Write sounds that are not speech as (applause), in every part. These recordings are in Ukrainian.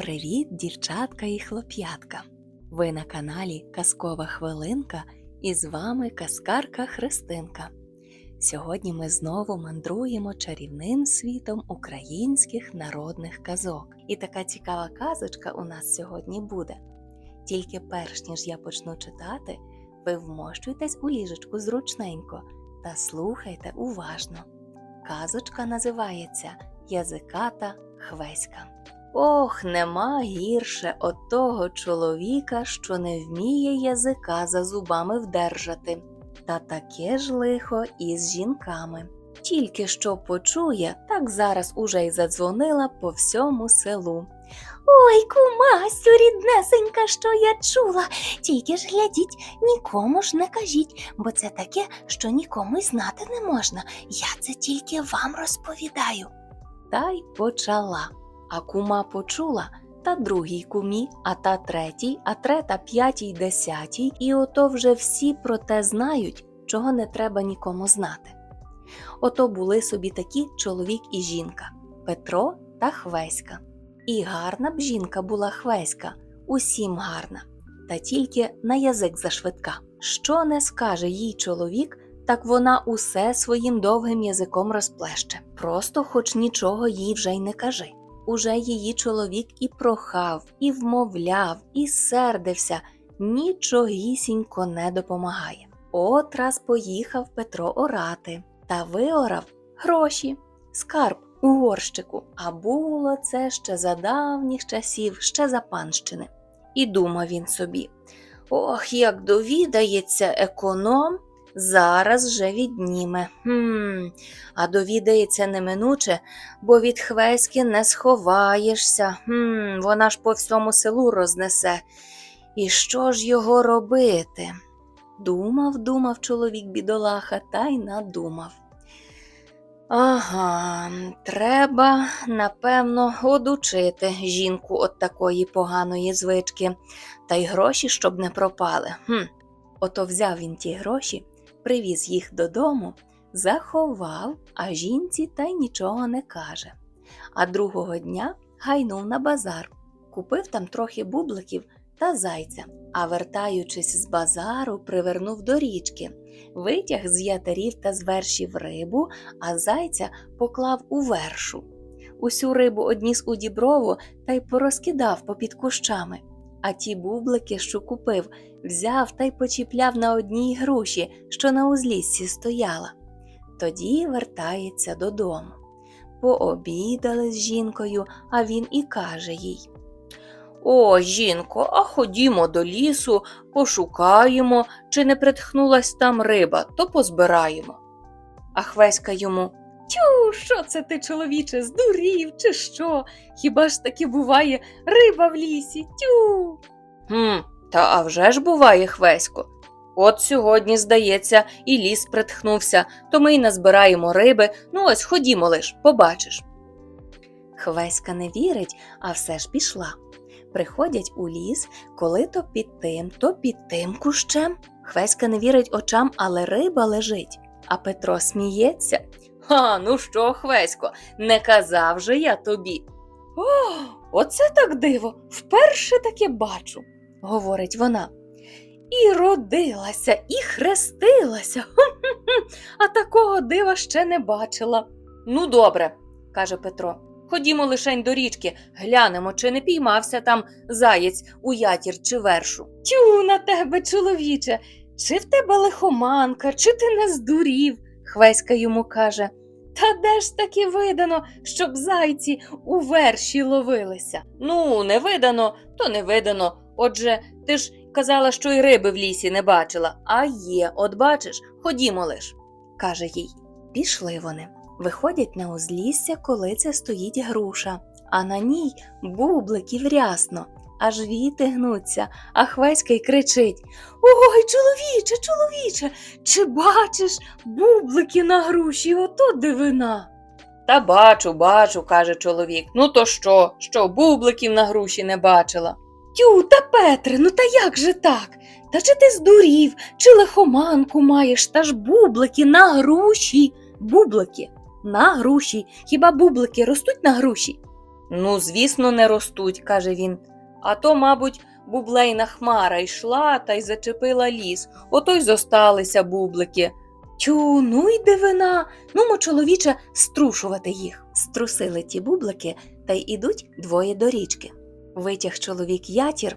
Привіт, дівчатка і хлоп'ятка! Ви на каналі Казкова Хвилинка і з вами казкарка Христинка. Сьогодні ми знову мандруємо чарівним світом українських народних казок. І така цікава казочка у нас сьогодні буде. Тільки перш ніж я почну читати, ви вмощуйтесь у ліжечку зручненько та слухайте уважно. Казочка називається Язиката Хвеська. Ох, нема гірше от того чоловіка, що не вміє язика за зубами вдержати. Та таке ж лихо і з жінками. Тільки що почує, так зараз уже й задзвонила по всьому селу. Ой, кумасю, ріднесенька, що я чула. Тільки ж глядіть, нікому ж не кажіть, бо це таке, що нікому й знати не можна. Я це тільки вам розповідаю. Та й почала. А кума почула та другій кумі, а та третій, а трета п'ятій, десятій, і ото вже всі про те знають, чого не треба нікому знати. Ото були собі такі чоловік і жінка Петро та Хвеська. І гарна б жінка була Хвеська, усім гарна, та тільки на язик зашвидка. Що не скаже їй чоловік, так вона усе своїм довгим язиком розплеще. Просто хоч нічого їй вже й не кажи. Уже її чоловік і прохав, і вмовляв, і сердився, нічогісінько не допомагає. От раз поїхав Петро орати та виорав гроші, скарб у горщику. А було це ще за давніх часів, ще за панщини. І думав він собі: ох, як довідається економ, зараз же відніме. Хм, а довідається неминуче, бо від хвеськи не сховаєшся. Хм, вона ж по всьому селу рознесе. І що ж його робити? Думав, думав чоловік бідолаха та й надумав. Ага, треба, напевно, одучити жінку от такої поганої звички, та й гроші, щоб не пропали. Хм. Ото взяв він ті гроші, привіз їх додому, заховав, а жінці та й нічого не каже. А другого дня гайнув на базар, купив там трохи бубликів та зайця, а вертаючись з базару, привернув до річки, витяг з ятарів та з вершів рибу, а зайця поклав у вершу. Усю рибу одніс у діброву та й порозкидав попід кущами. А ті бублики, що купив, взяв та й почіпляв на одній груші, що на узліссі стояла. Тоді вертається додому. Пообідали з жінкою, а він і каже їй О, жінко, а ходімо до лісу, пошукаємо, чи не притхнулась там риба, то позбираємо. А Хвеська йому Тю, що це ти, чоловіче, здурів, чи що? Хіба ж таки буває риба в лісі? Тю. Хм, та а вже ж буває, Хвесько. От сьогодні, здається, і ліс притхнувся, то ми й назбираємо риби, ну ось ходімо лиш, побачиш. Хвеська не вірить, а все ж пішла. Приходять у ліс, коли то під тим, то під тим кущем. Хвеська не вірить очам, але риба лежить. А Петро сміється. Ха, ну що, Хвесько, не казав же я тобі. О, оце так диво, вперше таке бачу, говорить вона. І родилася, і хрестилася. (laughs) А такого дива ще не бачила. Ну, добре, каже Петро. Ходімо лишень до річки, глянемо, чи не піймався там заєць у ятір чи вершу. Тю на тебе, чоловіче, чи в тебе лихоманка, чи ти не здурів? Хвеська йому каже. Та де ж таки видано, щоб зайці у верші ловилися? Ну, не видано, то не видано. Отже, ти ж казала, що й риби в лісі не бачила. А є, от бачиш, ходімо лиш, каже їй. Пішли вони. Виходять на узлісся, коли це стоїть груша, а на ній бубликів рясно. Аж віти гнуться, а Хвеська й кричить Ой, чоловіче, чоловіче, чи бачиш бублики на груші, ото дивина. Та бачу, бачу, каже чоловік. Ну то що, що бубликів на груші не бачила? Тю, та Петре, ну та як же так? Та чи ти здурів, чи лихоманку маєш, та ж бублики на груші, бублики на груші. Хіба бублики ростуть на груші? Ну, звісно, не ростуть, каже він. А то, мабуть, бублейна хмара йшла та й зачепила ліс, ото й зосталися бублики. Тю, ну й дивина. Ну, мо, чоловіче, струшувати їх. Струсили ті бублики та й ідуть двоє до річки. Витяг чоловік ятір,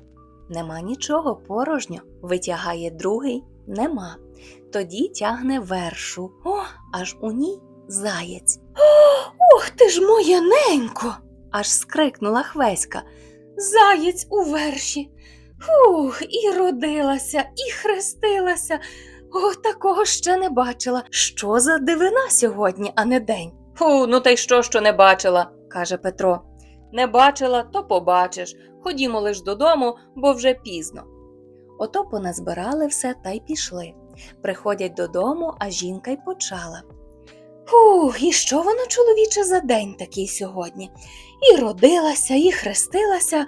нема нічого, порожньо. Витягає другий, нема. Тоді тягне вершу. О, аж у ній заєць. Ох ти ж моя ненько. аж скрикнула Хвеська. Заєць у верші. Фух, і родилася, і хрестилася. О, такого ще не бачила. Що за дивина сьогодні, а не день? Фу, ну та й що, що не бачила, каже Петро. Не бачила, то побачиш. Ходімо лиш додому, бо вже пізно. Ото поназбирали все та й пішли. Приходять додому, а жінка й почала. Фух, і що воно, чоловіче, за день такий сьогодні? І родилася, і хрестилася,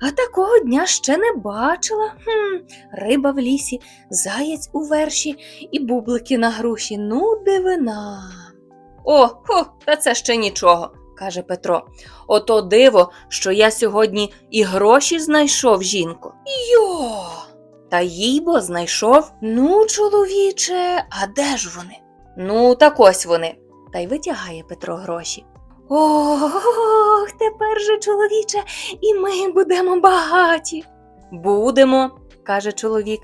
а такого дня ще не бачила. Хм, риба в лісі, заєць у верші і бублики на груші. Ну, дивина. О, хо, та це ще нічого, каже Петро. Ото диво, що я сьогодні і гроші знайшов, жінко. Йо. Та їй бо знайшов. Ну, чоловіче, а де ж вони? Ну, так ось вони. Та й витягає Петро гроші. Ох, тепер же, чоловіче, і ми будемо багаті. Будемо, каже чоловік.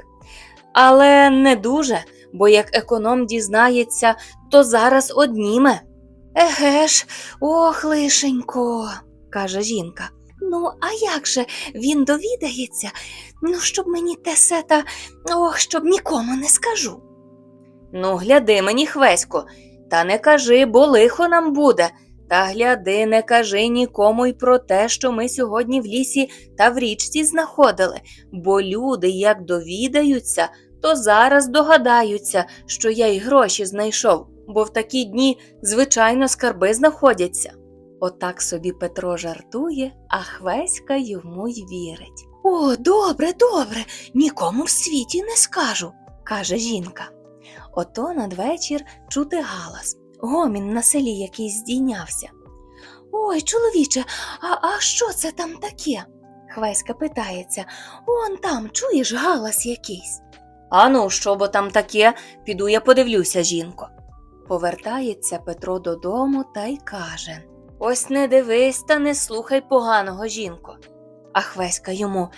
Але не дуже, бо як економ дізнається, то зараз одніме. Еге ж, ох, лишенько, каже жінка. Ну, а як же він довідається? Ну, щоб мені те сета, ох, щоб нікому не скажу. Ну, гляди мені, Хвесько, та не кажи, бо лихо нам буде. Та гляди, не кажи нікому й про те, що ми сьогодні в лісі та в річці знаходили, бо люди, як довідаються, то зараз догадаються, що я й гроші знайшов, бо в такі дні, звичайно, скарби знаходяться. Отак собі Петро жартує, а Хвеська йому й вірить. О, добре, добре, нікому в світі не скажу, каже жінка. Ото надвечір чути галас, гомін на селі якийсь здійнявся. Ой, чоловіче, а, а що це там таке? Хвеська питається. Он там, чуєш, галас якийсь. Ану, що бо там таке, піду я подивлюся, жінко. Повертається Петро додому та й каже Ось не дивись та не слухай поганого, жінко. А Хвеська йому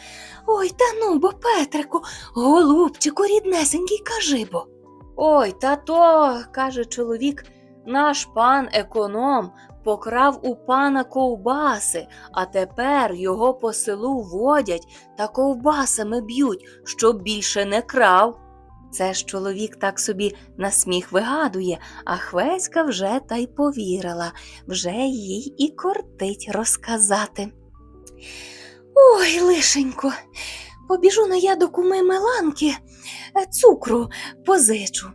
Ой, та ну бо, Петрику, голубчику, ріднесенький, кажи бо. Ой, та то, каже чоловік, наш пан економ покрав у пана ковбаси, а тепер його по селу водять та ковбасами б'ють, щоб більше не крав. Це ж чоловік так собі на сміх вигадує, а Хвеська вже та й повірила, вже їй і кортить розказати. Ой, лишенько, побіжу на я до куми Меланки, е, цукру позичу.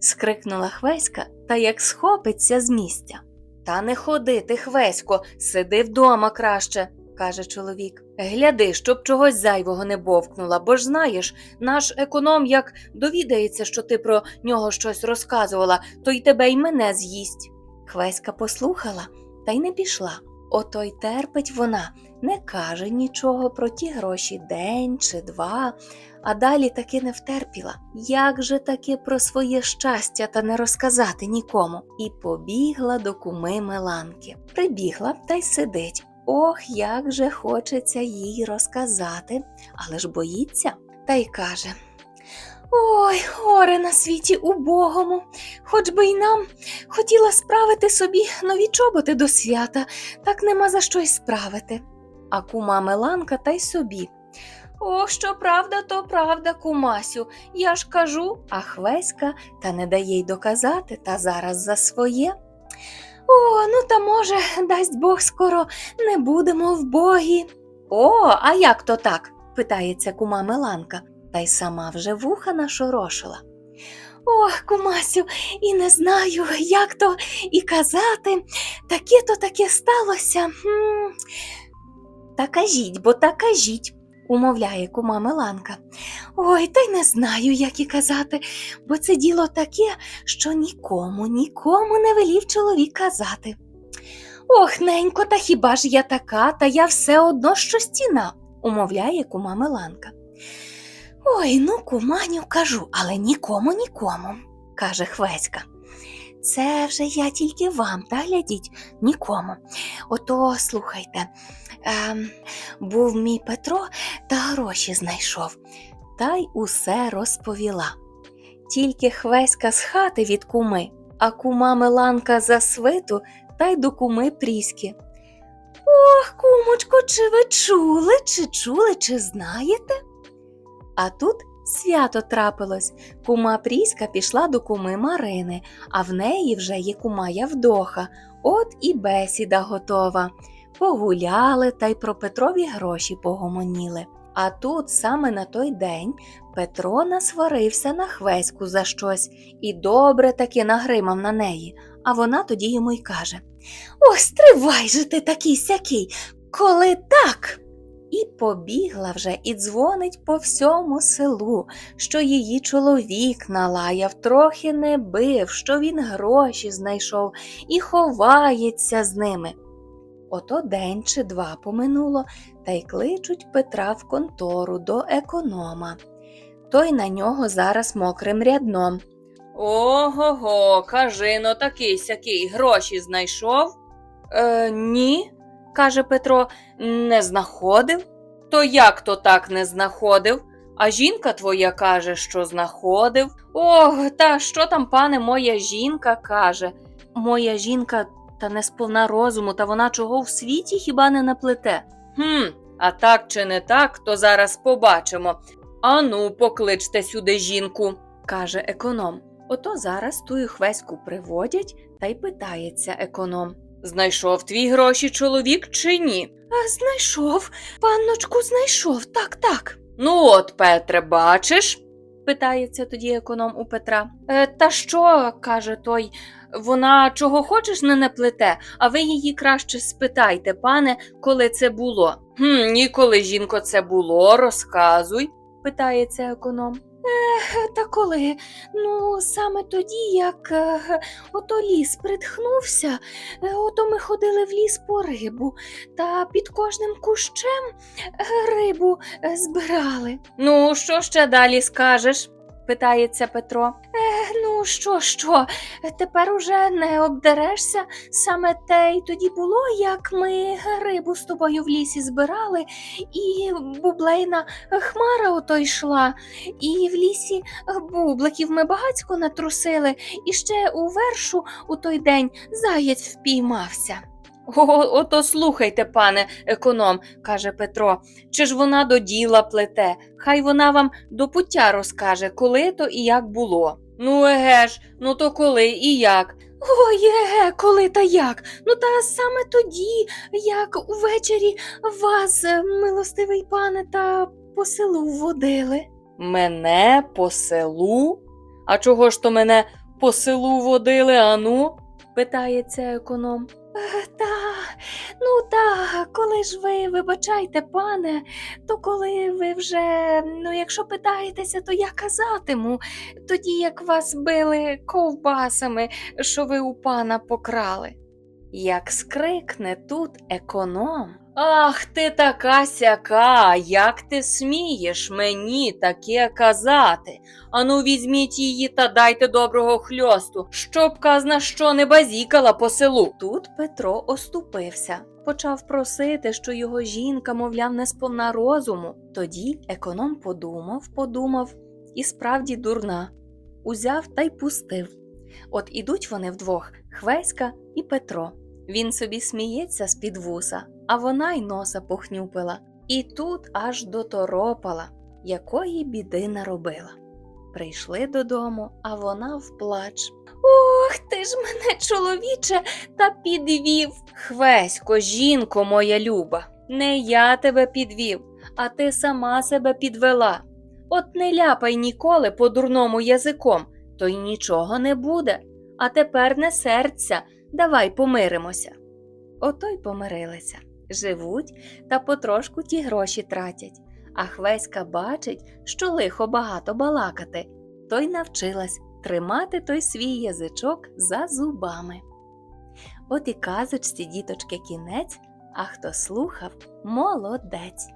скрикнула Хвеська та як схопиться з місця. Та не ходи ти, Хвесько, сиди вдома краще, каже чоловік. Гляди, щоб чогось зайвого не бовкнула, бо ж знаєш, наш економ як довідається, що ти про нього щось розказувала, то й тебе й мене з'їсть. Хвеська послухала та й не пішла. Ото й терпить вона, не каже нічого про ті гроші день чи два, а далі таки не втерпіла. Як же таки про своє щастя та не розказати нікому? І побігла до куми Меланки. Прибігла та й сидить. Ох, як же хочеться їй розказати, але ж боїться, та й каже. Ой, горе на світі убогому, хоч би й нам хотіла справити собі нові чоботи до свята, так нема за що й справити. А кума Меланка та й собі. Ох, що правда, то правда, кумасю, я ж кажу, а Хвеська та не дає й доказати, та зараз за своє. О, ну та може, дасть Бог скоро не будемо в богі. О, а як то так? питається кума Меланка, та й сама вже вуха нашорошила. Ох, кумасю, і не знаю, як то і казати. Таке то таке сталося. Хм. Та кажіть, бо та кажіть, умовляє кума Меланка. Ой, та й не знаю, як і казати, бо це діло таке, що нікому, нікому не велів чоловік казати. Ох, ненько, та хіба ж я така, та я все одно що стіна, умовляє кума Миланка. Ой, ну, куманю, кажу, але нікому, нікому, каже Хвеська. Це вже я тільки вам, та глядіть, нікому. Ото слухайте, ем, був мій Петро та гроші знайшов, та й усе розповіла. Тільки Хвеська з хати від куми, а кума Миланка за свиту та й до куми Пріськи. Ох, кумочко, чи ви чули, чи чули, чи знаєте? А тут свято трапилось. Кума Пріська пішла до куми Марини, а в неї вже є кума Явдоха. От і бесіда готова. Погуляли та й про Петрові гроші погомоніли. А тут саме на той день Петро насварився на хвеську за щось і добре таки нагримав на неї. А вона тоді йому й каже: Ось тривай же ти такий сякий, коли так. І побігла вже і дзвонить по всьому селу, що її чоловік налаяв, трохи не бив, що він гроші знайшов і ховається з ними. Ото день чи два поминуло, та й кличуть Петра в контору до економа. Той на нього зараз мокрим рядном. Ого, го кажи но такий сякий гроші знайшов? Е, ні, каже Петро, не знаходив. То як то так не знаходив? А жінка твоя каже, що знаходив. Ох, та що там, пане, моя жінка каже? Моя жінка та не сповна розуму, та вона чого в світі хіба не наплете? Хм, а так чи не так, то зараз побачимо. Ану, покличте сюди жінку, каже економ. Ото зараз тую хвеську приводять та й питається економ. Знайшов твій гроші чоловік чи ні? А, знайшов, панночку, знайшов, так, так. Ну от, Петре, бачиш? питається тоді економ у Петра. Е, та що, каже той, вона чого хочеш не наплете, а ви її краще спитайте, пане, коли це було. Хм, ніколи, жінко, це було, розказуй, питається економ. Та коли? Ну, саме тоді, як е, ото ліс притхнувся, е, ото ми ходили в ліс по рибу, та під кожним кущем е, рибу збирали. Ну, що ще далі скажеш? Питається Петро. Е, ну, що, що, тепер уже не обдерешся. Саме те й тоді було, як ми рибу з тобою в лісі збирали, і бублейна хмара ото йшла, і в лісі бубликів ми багацько натрусили, і ще у вершу у той день заєць впіймався. О, ото слухайте, пане економ, каже Петро, чи ж вона до діла плете? Хай вона вам до пуття розкаже, коли то і як було. Ну, еге ж, ну то коли і як. Ой, еге, коли та як? Ну та саме тоді, як увечері вас, е, милостивий пане, та по селу водили. Мене по селу? А чого ж то мене по селу водили, ану? питається економ. Та, ну та, коли ж ви вибачайте, пане, то коли ви вже, ну якщо питаєтеся, то я казатиму, тоді як вас били ковбасами, що ви у пана покрали. Як скрикне тут економ. Ах ти така сяка, як ти смієш мені таке казати? Ану, візьміть її та дайте доброго хльосту, щоб казна що не базікала по селу. Тут Петро оступився, почав просити, що його жінка, мовляв, не сповна розуму. Тоді економ подумав, подумав, і справді дурна. Узяв та й пустив. От ідуть вони вдвох Хвеська і Петро. Він собі сміється з-під вуса, а вона й носа похнюпила. І тут аж доторопала, якої біди наробила. Прийшли додому, а вона вплач. Ох, ти ж мене, чоловіче, та підвів. Хвесько, жінко моя люба, не я тебе підвів, а ти сама себе підвела. От не ляпай ніколи по дурному язиком, то й нічого не буде. А тепер не серця, давай помиримося. Ото й помирилися. Живуть та потрошку ті гроші тратять. А Хвеська бачить, що лихо багато балакати, то й навчилась тримати той свій язичок за зубами. От і казочці, діточки, кінець, а хто слухав, молодець.